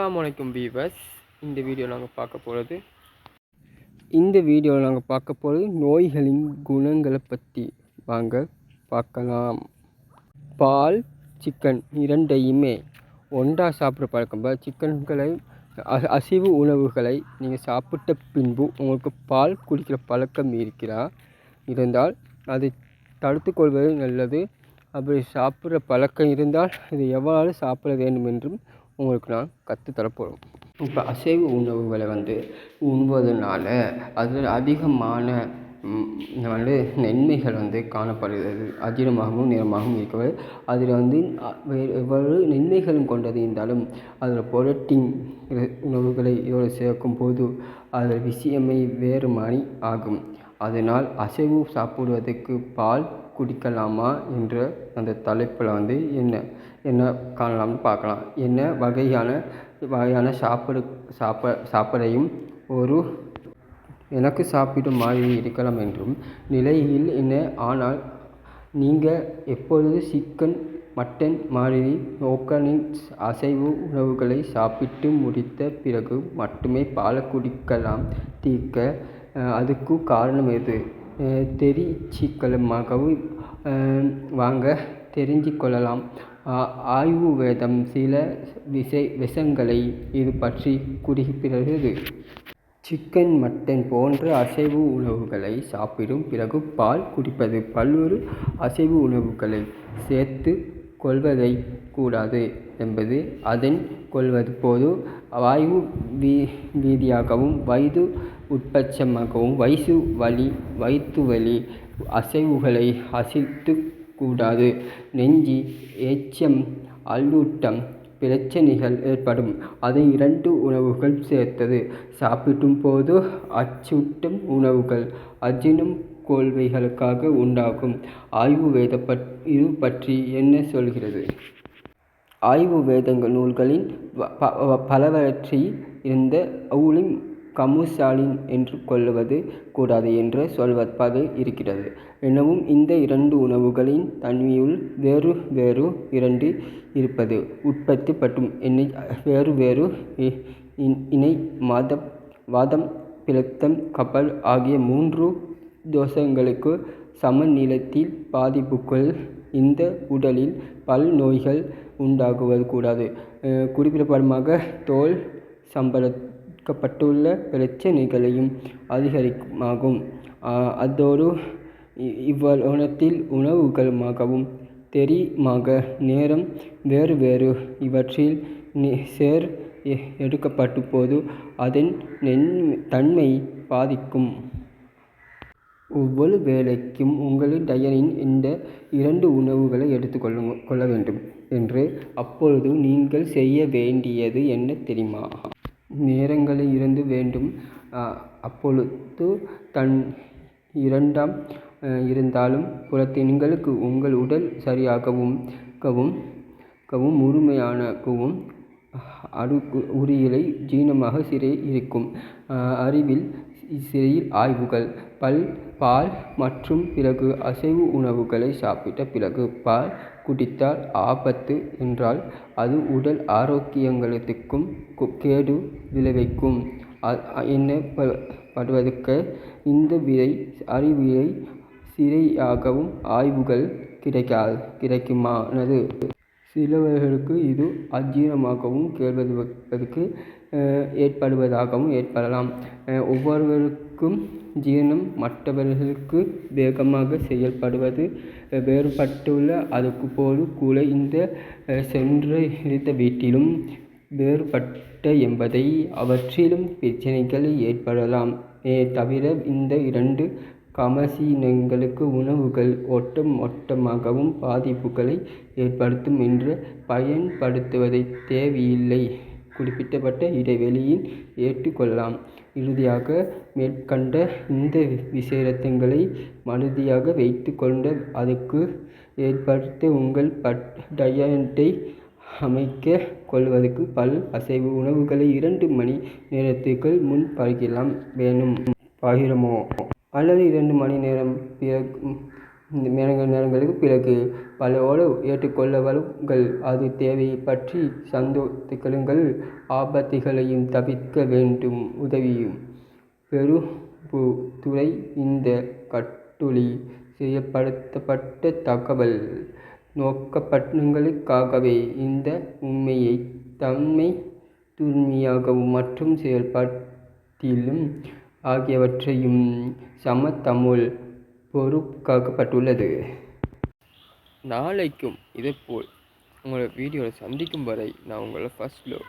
அஸ்லாம் வலைக்கும் வீவர்ஸ். இந்த வீடியோ நாங்கள் பார்க்க போகிறது இந்த வீடியோவில் நாங்கள் பார்க்க போகிறது நோய்களின் குணங்களை பற்றி வாங்க பார்க்கலாம். பால் சிக்கன் இரண்டையுமே ஒன்றாக சாப்பிட்ற பழக்கம் சிக்கன்களை அ அசைவு உணவுகளை நீங்கள் சாப்பிட்ட பின்பு உங்களுக்கு பால் குடிக்கிற பழக்கம் இருக்கிறா இருந்தால் அதை தடுத்து கொள்வது நல்லது. அப்படி சாப்பிட்ற பழக்கம் இருந்தால் இதை எவ்வாறு சாப்பிட வேண்டும் என்றும் உங்களுக்கு நான் கற்றுத்தரப்போகிறோம் இப்போ அசைவ உணவுகளை வந்து உண்பதனால அதில் அதிகமான வந்து நன்மைகள் வந்து காணப்படுகிறது. அஜீரணமாகவும் நிறமாகவும் இருக்கிறது அதில் வந்து எவ்வளவு நன்மைகளும் கொண்டது இருந்தாலும் அதில் புரட்டின் உணவுகளை இதோடு சேர்க்கும் போது அதில் விஷயமே வேறு மாதிரி ஆகும். அதனால் அசைவு சாப்பிடுவதற்கு பால் குடிக்கலாமா என்ற அந்த தலைப்பில் வந்து என்ன என்ன காணலாம்னு பார்க்கலாம். என்ன வகையான வகையான சாப்பாடு சாப்ப சாப்பாடையும் ஒரு எனக்கு சாப்பிடும் மாதிரி இருக்கலாம் என்றும் நிலையில் என்ன ஆனால் நீங்கள் எப்பொழுது சிக்கன் மட்டன் மாதிரி நோக்கனின் அசைவு உணவுகளை சாப்பிட்டு முடித்த பிறகு மட்டுமே பால் குடிக்கலாம் தீர்க்க அதுக்கு காரணம் எது? தெரிச்சிக்கலமாகவும் வாங்க தெரிஞ்சு கொள்ளலாம் ஆயுர்வேதம் சில விசை விஷங்களை இது பற்றி குறிப்பிடுகிறது. சிக்கன் மட்டன் போன்ற அசைவு உணவுகளை சாப்பிடும் பிறகு பால் குடிப்பது பல்வேறு அசைவு உணவுகளை சேர்த்து கொள்வதை கூடாது என்பது அதன் கொள்வது. போது வாயு வீ வீதியாகவும் வயது உட்பட்சமாகவும் வயசு வலி வயிற்று வலி அசைவுகளை அசைத்து கூடாது. நெஞ்சு எச்சம் அல்லூட்டம் பிரச்சனைகள் ஏற்படும். அதை இரண்டு உணவுகள் சேர்த்தது. சாப்பிடும் போது அச்சூட்டும் உணவுகள் அஜினும் கோல்வைகளுக்காக உண்டாகும். ஆயுர்வேத பற் இது பற்றி என்ன சொல்கிறது? ஆய்வு வேதங்கள் நூல்களின் பலவற்றில் இருந்த ஊழின் கமுசாலின் என்று கொள்வது கூடாது என்று சொல்வதாக இருக்கிறது. எனவும் இந்த இரண்டு உணவுகளின் தன்மையுள் வேறு வேறு இரண்டு இருப்பது. உற்பத்தி மற்றும் எண்ணெய் வேறு வேறு இணை மாதம் வாதம் பிளத்தம் கபல் ஆகிய மூன்று தோஷங்களுக்கு சமநிலத்தில் பாதிப்புக்குள் இந்த உடலில் பல் நோய்கள் உண்டாகுவது கூடாது. குறிப்பிடப்படமாக தோல் சம்பந்தப்பட்டுள்ள பிரச்சனைகளையும் அதிகரிக்குமாகும். அதோடு இவ்வளோனத்தில் உணவுகளுமாகவும் தெரியுமாக நேரம் வேறு வேறு இவற்றில் சேர் எடுக்கப்பட்ட போது அதன் நென் தன்மை பாதிக்கும். ஒவ்வொரு வேளைக்கும் உங்கள் டயரின் இந்த இரண்டு உணவுகளை எடுத்துக்கொள்ள கொள்ள வேண்டும். என்று அப்பொழுது நீங்கள் செய்ய வேண்டியது என்ன தெரியுமா? நேரங்களில் இருந்து வேண்டும். அப்பொழுது தன் இரண்டாம் இருந்தாலும் புறத்தின்களுக்கு உங்கள் உடல் சரியாகவும் கவும் கவும் முழுமையானகவும் அடுக்கு உரியிலை ஜீனமாக சிறை இருக்கும். அறிவில் சிறையில் ஆய்வுகள். பல் பால் மற்றும் பிறகு அசைவு உணவுகளை சாப்பிட்ட பிறகு பால் குடித்தால் ஆபத்து என்றால் அது உடல் ஆரோக்கியங்களுக்கும் கேடு விளைவிக்கும். என்ன படுவதற்கு? இந்த விதை அறிவியை சிறையாகவும் ஆய்வுகள் கிடைக்காது கிடைக்குமானது. சிலவர்களுக்கு இது அஜீரணமாகவும் கேள்வதற்கு ஏற்படுவதாகவும் ஏற்படலாம். ஒவ்வொருவருக்கும் ஜீரணம் மற்றவர்களுக்கு வேகமாக செயல்படுவது வேறுபட்டுள்ள அதுக்கு போது கூட இந்த சென்ற இருந்த வீட்டிலும் வேறுபட்ட என்பதை அவற்றிலும் பிரச்சனைகள் ஏற்படலாம். தவிர இந்த இரண்டு கமசீனங்களுக்கு உணவுகள் ஒட்டம் ஒட்டமாகவும் பாதிப்புகளை ஏற்படுத்தும் என்று பயன்படுத்துவதை தேவையில்லை. குறிப்பிட்டப்பட்ட இடைவெளியில் ஏற்றுக்கொள்ளலாம். இறுதியாக மேற்கண்ட இந்த விசேரத்தங்களை மறுதியாக வைத்து கொண்டு அதுக்கு ஏற்படுத்த உங்கள் பட் டயட்டை அமைக்க கொள்வதற்கு பல் அசைவு உணவுகளை இரண்டு மணி நேரத்துக்குள் முன் பகிரலாம் வேணும். பகிரமோ அல்லது இரண்டு மணி நேரம் பிறகு நேரங்களுக்கு பிறகு பலவோடு ஏற்றுக்கொள்ளவர்கள் அது தேவையை பற்றி சந்தோஷிகளுங்கள் ஆபத்துகளையும் தவிர்க்க வேண்டும். உதவியும். பெரும்புத்துறை இந்த கட்டுளி செய்யப்படுத்தப்பட்ட தகவல். நோக்கப்பட்டங்களுக்காகவே இந்த உண்மையை தன்மை தூய்மையாகவும் மற்றும் செயல்பாட்டிலும் ஆகியவற்றையும் சமத்தமுள் பொறுக்காக்கப்பட்டுள்ளது நாளைக்கும் இதேபோல் உங்களை வீடியோவில் சந்திக்கும் வரை நான் உங்களை ஃபர்ஸ்ட் லோ